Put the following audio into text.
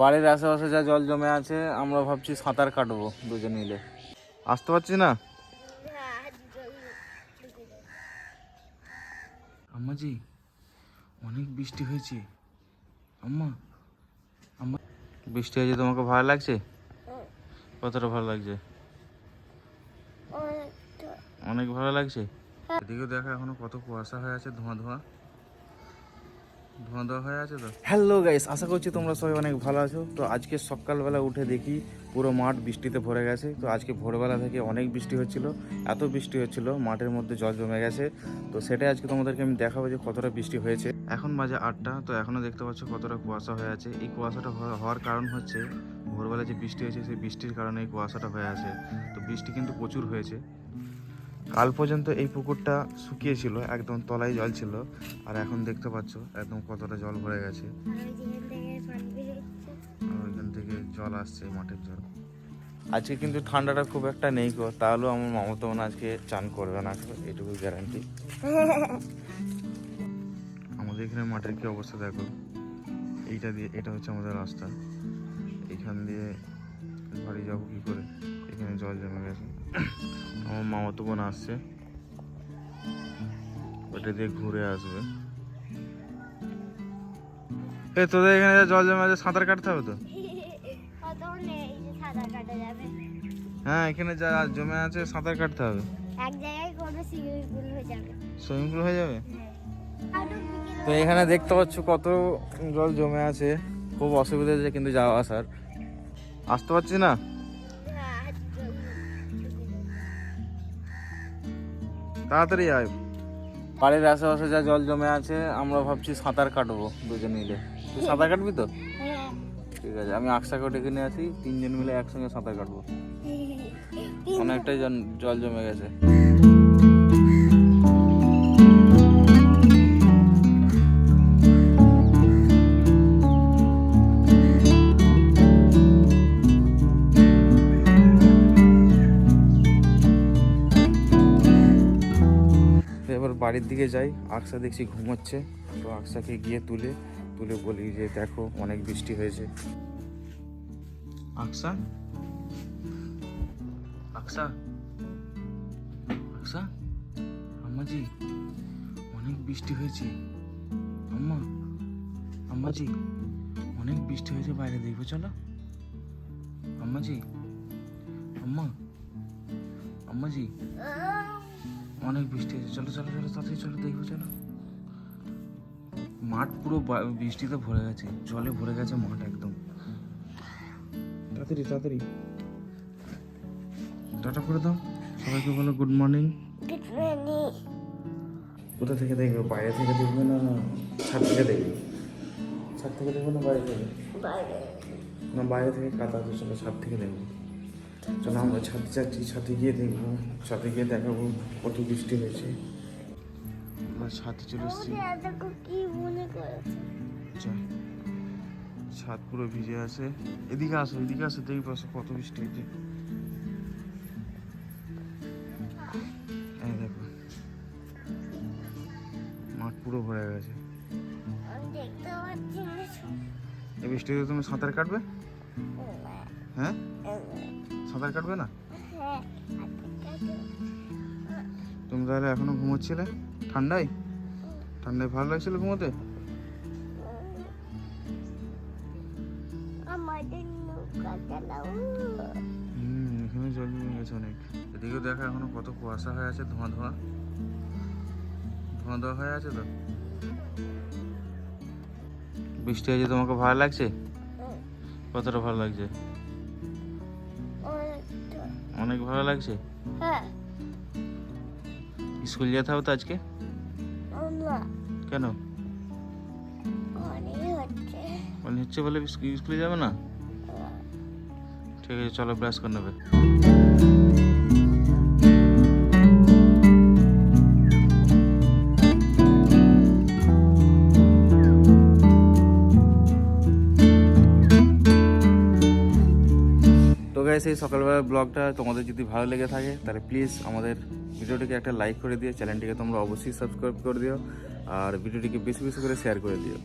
বাড়ির আশেপাশে যা জল জমে আছে আমরা ভাবছি সাঁতার কাটবো দুজন মিলে। আসতে পারছি না? আম্মাজি অনেক বৃষ্টি হয়েছে। আম্মা আম্মা। বৃষ্টি হয়েছে তোমাকে ভালো লাগছে? কতটা ভালো লাগছে? অনেক ভালো লাগছে? এদিকেও দেখা এখনও কত কুয়াশা হয়ে আছে ধোঁয়া ধোঁয়া ধোঁয়া ধোঁয়া হয়ে আছে তো হ্যালো গাইস আশা করছি তোমরা সবাই অনেক ভালো আছো। তো আজকে সকালবেলা উঠে দেখি পুরো মাঠ বৃষ্টিতে ভরে গেছে। তো আজকে ভোরবেলা থেকে অনেক বৃষ্টি হচ্ছিল, এত বৃষ্টি হচ্ছিল, মাঠের মধ্যে জল জমে গেছে। তো সেটাই আজকে তোমাদেরকে আমি দেখাবো যে কতটা বৃষ্টি হয়েছে। এখন বাজে আটটা, তো এখনও দেখতে পাচ্ছ কতটা কুয়াশা হয়ে আছে। এই কুয়াশাটা হওয়ার কারণ হচ্ছে ভোরবেলা যে বৃষ্টি হয়েছে, সেই বৃষ্টির কারণে এই কুয়াশাটা হয়ে আছে। তো বৃষ্টি কিন্তু প্রচুর হয়েছে। কাল পর্যন্ত এই পুকুরটা শুকিয়েছিল, একদম তলায় জল ছিল, আর এখন দেখতে পাচ্ছ একদম কতটা জল ভরে গেছে। ওইখান থেকে জল আসছে মাঠের জল। আজকে কিন্তু ঠান্ডাটা খুব একটা নেই গো, তাহলেও আমার মামাতো বোন আজকে চান করবে না এটুকু গ্যারান্টি আমাদের এখানে মাঠের কি অবস্থা দেখো, এইটা দিয়ে, এটা হচ্ছে আমাদের রাস্তা। এখান দিয়ে বাড়ি যাব কি করে? এখানে জল জমে গেছে। আমার মামাতো বোন আসছে। ওটা দিয়ে ঘুরে আসবে। এ তোদের এখানে জল জমে আছে সাঁতার কাটতে হবে তো? হ্যাঁ এখানে যা জমে আছে সাঁতার কাটতে হবে। এক জায়গায় কোনো সুইমিং পুল হয়ে যাবে। সুইমিং পুল হয়ে যাবে? তো এখানে দেখতে পাচ্ছ কত জল জমে আছে। খুব অসুবিধা হচ্ছে কিন্তু যাওয়া আসার। আসতে পারছি না? তাড়াতাড়ি আয়। বাড়ির আশেপাশে যা জল জমে আছে আমরা ভাবছি সাঁতার কাটবো দুজন মিলে। তুই সাঁতার কাটবি তো? হ্যাঁ ঠিক আছে আমি আকসাকে ডেকে নিয়ে আসি তিনজন মিলে একসঙ্গে সাঁতার কাটবো। অনেকটাই জল জমে গেছে। এবার বাড়ির দিকে যাই। আকসা দেখছি ঘুমোচ্ছে। তো আকসাকে গিয়ে তুলে তুলে বলি যে, দেখো, অনেক বৃষ্টি হয়েছে। আকসা? আকসা? আকসা? আম্মাজি, অনেক বৃষ্টি হয়েছে। আম্মা, আম্মাজি, অনেক বৃষ্টি হয়েছে বাইরে, দেখব চলো। আম্মাজি, আম্মা, আম্মাজি। অনেক বৃষ্টি হয়েছে। চলো চলো চলো তাড়াতাড়ি চলো দেখব চলো। মাঠ পুরো বৃষ্টিতে ভরে গেছে জলে ভরে গেছে মাঠ একদম। তাড়াতাড়ি তাড়াতাড়ি। টাটা করে দাও। সবাইকে বলো গুড মর্নিং কোথা থেকে দেখবে? বাইরে থেকে দেখবে না না ছাদ থেকে দেখবে? ছাদ থেকে দেখবে না বাইরে থেকে? না বাইরে থেকে আছে চলো ছাদ থেকে দেখব। চলো আমরা ছাদে যাচ্ছি ছাদে গিয়ে দেখব। ছাদে গিয়ে দেখাবো কত বৃষ্টি হয়েছে। আমরা ছাদে চলে এসেছি। দেখো। ছাদ পুরো ভিজে আছে। এদিকে আসো এদিকে আসো দেখবে আসো কত বৃষ্টি হয়েছে। দেখো মাঠ পুরো ভরে গেছে। এই বৃষ্টিতে তুমি সাঁতার কাটবে? হ্যাঁ? সাঁতার কাটবে না? হ্যাঁ তুমি তাহলে এখনও ঘুমোচ্ছিলে? ঠান্ডায়? ঠান্ডায় ভালো লাগছিল ঘুমোতে? হুম এখানে জল জমে গেছে অনেক। এদিকেও দেখা এখনও কত কুয়াশা হয়ে আছে ধোঁয়া ধোঁয়া। ধোঁয়া ধোঁয়া হয়ে আছে তো? বৃষ্টি হয়েছে তোমাকে ভালো লাগছে? কতটা ভালো লাগছে? অনেক ভালো লাগছে? হ্যাঁ। স্কুল যেতে হবে তো আজকে? কেন? মনে হচ্ছে। বলে স্কুলে যাবে না। ঠিক আছে চলো ব্রাশ করে নেবে। গাইস এই সকালবেলার ব্লগটা তোমাদের যদি ভালো লেগে থাকে, তাহলে প্লিজ আমাদের ভিডিওটিকে একটা লাইক করে দিও চ্যানেলটিকে তোমরা অবশ্যই সাবস্ক্রাইব করে দিও, আর ভিডিওটিকে বেশি বেশি করে শেয়ার করে দিও।